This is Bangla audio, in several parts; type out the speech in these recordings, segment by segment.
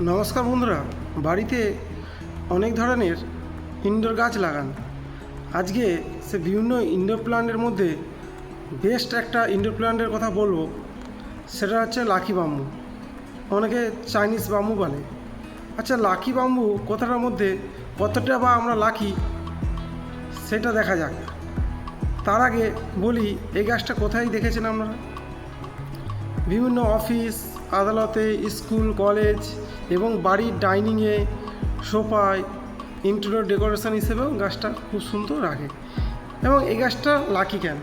নমস্কার বন্ধুরা, বাড়িতে অনেক ধরনের ইনডোর গাছ লাগান। আজকে সে বিভিন্ন ইনডোর প্ল্যান্টের মধ্যে বেস্ট একটা ইনডোর প্ল্যান্টের কথা বলব, সেটা হচ্ছে লাকি বাম্বু। অনেকে চাইনিজ বাম্বু বলে। আচ্ছা লাকি বাম্বু কথাটার মধ্যে কতটা বা আমরা লাকি, সেটা দেখা যাক। তার আগে বলি, এই গাছটা কোথায় দেখেছেন আমরা বিভিন্ন অফিস আদালতে স্কুল, কলেজ এবং বাড়ির ডাইনিংয়ে সোফায় ইন্টেরিয়র ডেকোরেশন হিসেবেও গাছটা খুব সুন্দর রাখে। এবং এই গাছটা লাকি কেন?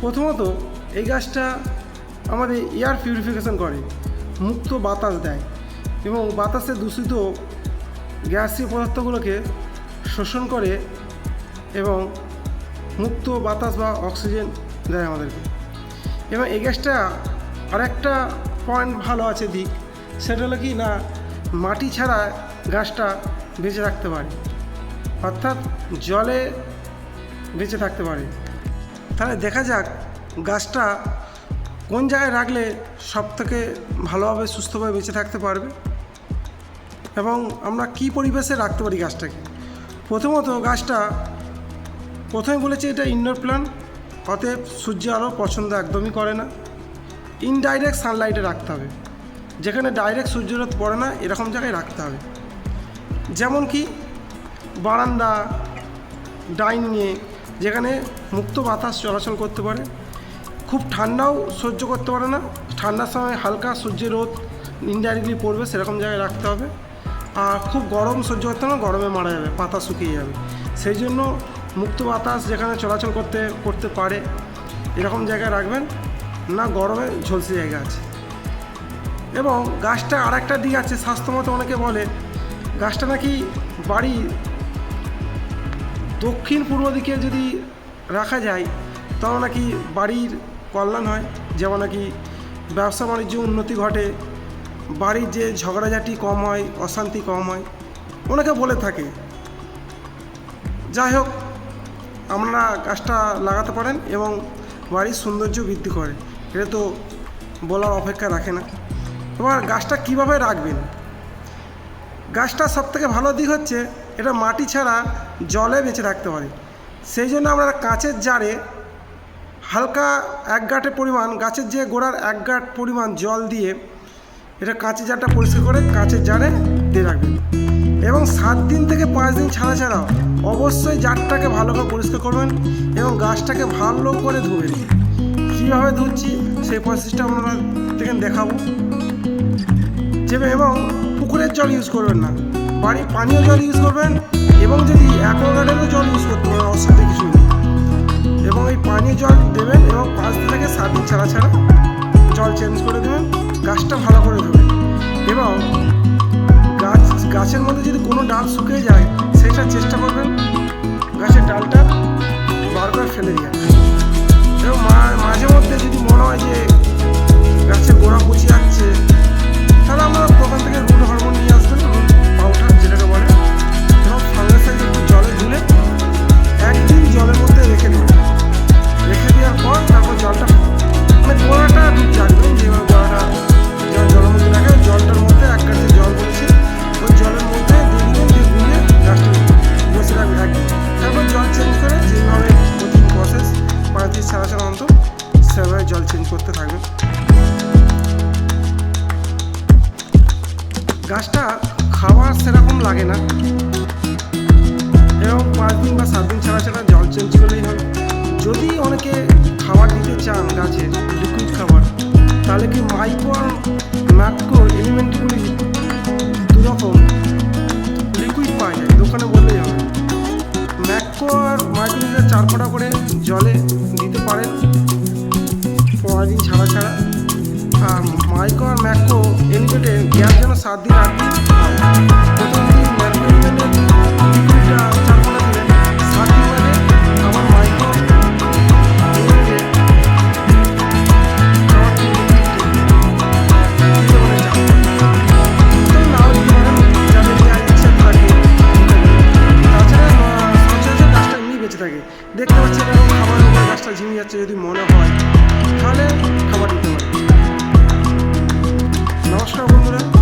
প্রথমত, এই গাছটা আমাদের এয়ার পিউরিফিকেশন করে, মুক্ত বাতাস দেয় এবং বাতাসে দূষিত গ্যাসীয় পদার্থগুলোকে শোষণ করে এবং মুক্ত বাতাস বা অক্সিজেন দেয় আমাদেরকে। এবং এই গ্যাসটা আরেকটা পয়েন্ট ভালো আছে দিক, সেটা হলো কি না, মাটি ছাড়া গাছটা বেঁচে থাকতে পারে। অর্থাৎ জলে বেঁচে থাকতে পারে। তাহলে দেখা যাক গাছটা কোন জায়গায় রাখলে সব থেকে ভালোভাবে, সুস্থভাবে বেঁচে থাকতে পারবে এবং আমরা কি পরিবেশে রাখতে পারি গাছটাকে। প্রথমত গাছটা প্রথমে বলেছি এটা ইনডোর প্ল্যান্ট অতএব সূর্য আলো পছন্দ একদমই করে না। ইনডাইরেক্ট সানলাইটে রাখতে হবে। যেখানে ডাইরেক্ট সূর্যরোদ পড়ে না, এরকম জায়গায় রাখতে হবে। যেমন কি, বারান্দা ডাইনিংয়ে যেখানে মুক্ত বাতাস চলাচল করতে পারে। খুব ঠান্ডাও সহ্য করতে পারে না। ঠান্ডার সময় হালকা সূর্যের রোদ ইনডাইরেক্টলি পড়বে, সেরকম জায়গায় রাখতে হবে। আর খুব গরম সহ্য করতে না, গরমে মারা যাবে, পাতা শুকিয়ে যাবে। সেই জন্য মুক্ত বাতাস যেখানে চলাচল করতে করতে পারে, এরকম জায়গায় রাখবেন। না, গরমে ঝলসে জায়গা আছে। এবং গাছটা আর একটা দিক আছে স্বাস্থ্যমতো অনেকে বলে, গাছটা নাকি বাড়ি দক্ষিণ পূর্ব দিকে যদি রাখা যায় তাহলে নাকি বাড়ির কল্যাণ হয়। যেমন নাকি ব্যবসা বাণিজ্য উন্নতি ঘটে, বাড়ির যে ঝগড়াঝাটি কম হয়, অশান্তি কম হয়, অনেকে বলে থাকে। যাই হোক, আপনারা গাছটা লাগাতে পারেন এবং বাড়ির সৌন্দর্য বৃদ্ধি করে। এটা তো বলার অপেক্ষা রাখে না। এবার গাছটা কীভাবে রাখবেন? গাছটা সবথেকে ভালো দিক হচ্ছে এটা মাটি ছাড়া জলে বেঁচে থাকতে পারে সেই জন্য আমরা কাঁচের জারে হালকা এক গাঁটের পরিমাণ, গাছের যে গোড়ার এক গাঁট পরিমাণ জল দিয়ে এটা কাঁচের জারটা পরিষ্কার করে কাঁচের জারে দিয়ে রাখবেন। এবং সাত দিন থেকে পাঁচ দিন ছাড়া ছাড়াও অবশ্যই জারটাকে ভালো করে পরিষ্কার করবেন এবং গাছটাকে ভালো করে ধুবেন কীভাবে ধুচ্ছি সেই প্রসেসটা আমরা থেকে দেখাবো। যেমন এবং পুকুরের জল ইউজ করবেন না। বাড়ির পানীয় জল ইউজ করবেন এবং যদি অ্যাকোয়াগার্ডেরও জল ইউজ করতে পারেন, অসুবিধা কিছু নেই। এবং এই পানীয় জল দেবেন এবং পাঁচ দিন থেকে সাত দিন ছাড়া ছাড়া জল চেঞ্জ করে দেবেন, গাছটা ভালো করে দেবেন এবং গাছ, গাছের মধ্যে যদি কোনো ডাল শুকিয়ে যায় সেটা চেষ্টা করবেন, গাছের ডালটা বার করে ফেলে দিয়ে সেরকম লাগে না। এবং পাঁচ দিন বা সাত দিন ছাড়া ছাড়া জল চেঞ্জ করলেই হয়। যদি অনেকে খাবার দিতে চান গাছে লিকুইড খাবার, তাহলে কি মাইক্রো আর ম্যাক্রো এলিমেন্টগুলি দুরকম লিকুইড পাওয়া যায়? দোকানে বললেই হবে। ম্যাক্রো আর মাইক্রো চার ফোঁটা করে জলে দিতে পারেন পনেরো দিন ছাড়া ছাড়া। আর মাইক্রো আর ম্যাক্রো এলিমেন্টে গ্যাস যেন সাত দিন আট দিন বেঁচে থাকে দেখতে পাচ্ছি এরকম খাবারের উপরে গাছটা ঝিমে যাচ্ছে, যদি মনে হয়, তাহলে খাবার দিতে পারে। নমস্কার বন্ধুরা।